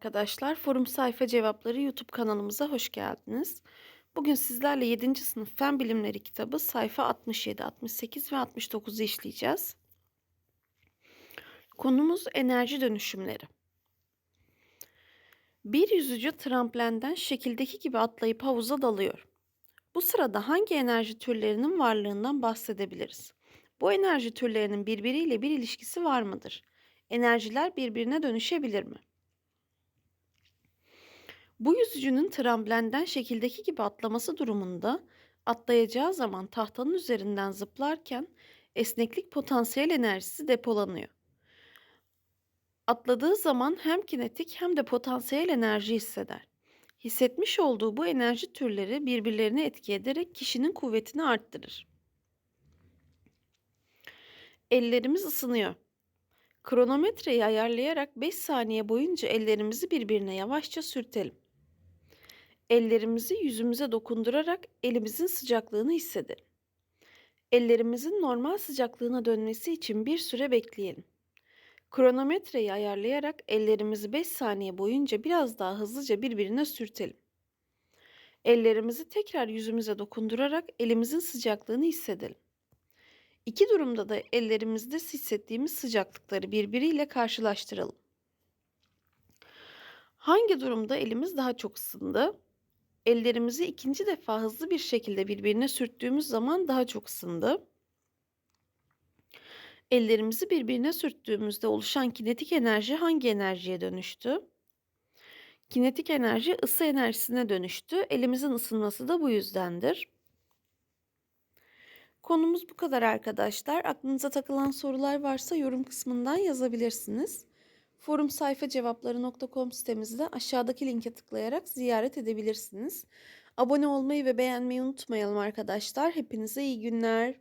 Arkadaşlar Forum Sayfa Cevapları YouTube kanalımıza hoş geldiniz. Bugün sizlerle 7. sınıf Fen Bilimleri kitabı sayfa 67, 68 ve 69'u işleyeceğiz. Konumuz enerji dönüşümleri. Bir yüzücü tramplenden şekildeki gibi atlayıp havuza dalıyor. Bu sırada hangi enerji türlerinin varlığından bahsedebiliriz? Bu enerji türlerinin birbiriyle bir ilişkisi var mıdır? Enerjiler birbirine dönüşebilir mi? Bu yüzücünün tramplenden şekildeki gibi atlaması durumunda atlayacağı zaman tahtanın üzerinden zıplarken esneklik potansiyel enerjisi depolanıyor. Atladığı zaman hem kinetik hem de potansiyel enerji hisseder. Hissetmiş olduğu bu enerji türleri birbirlerine etki ederek kişinin kuvvetini arttırır. Ellerimiz ısınıyor. Kronometreyi ayarlayarak 5 saniye boyunca ellerimizi birbirine yavaşça sürtelim. Ellerimizi yüzümüze dokundurarak elimizin sıcaklığını hissedelim. Ellerimizin normal sıcaklığına dönmesi için bir süre bekleyelim. Kronometreyi ayarlayarak ellerimizi 5 saniye boyunca biraz daha hızlıca birbirine sürtelim. Ellerimizi tekrar yüzümüze dokundurarak elimizin sıcaklığını hissedelim. İki durumda da ellerimizde hissettiğimiz sıcaklıkları birbiriyle karşılaştıralım. Hangi durumda elimiz daha çok ısındı? Ellerimizi ikinci defa hızlı bir şekilde birbirine sürttüğümüz zaman daha çok ısındı. Ellerimizi birbirine sürttüğümüzde oluşan kinetik enerji hangi enerjiye dönüştü? Kinetik enerji ısı enerjisine dönüştü. Elimizin ısınması da bu yüzdendir. Konumuz bu kadar arkadaşlar. Aklınıza takılan sorular varsa yorum kısmından yazabilirsiniz. Forum sayfa cevapları.com sitemizde aşağıdaki linke tıklayarak ziyaret edebilirsiniz. Abone olmayı ve beğenmeyi unutmayalım arkadaşlar. Hepinize iyi günler.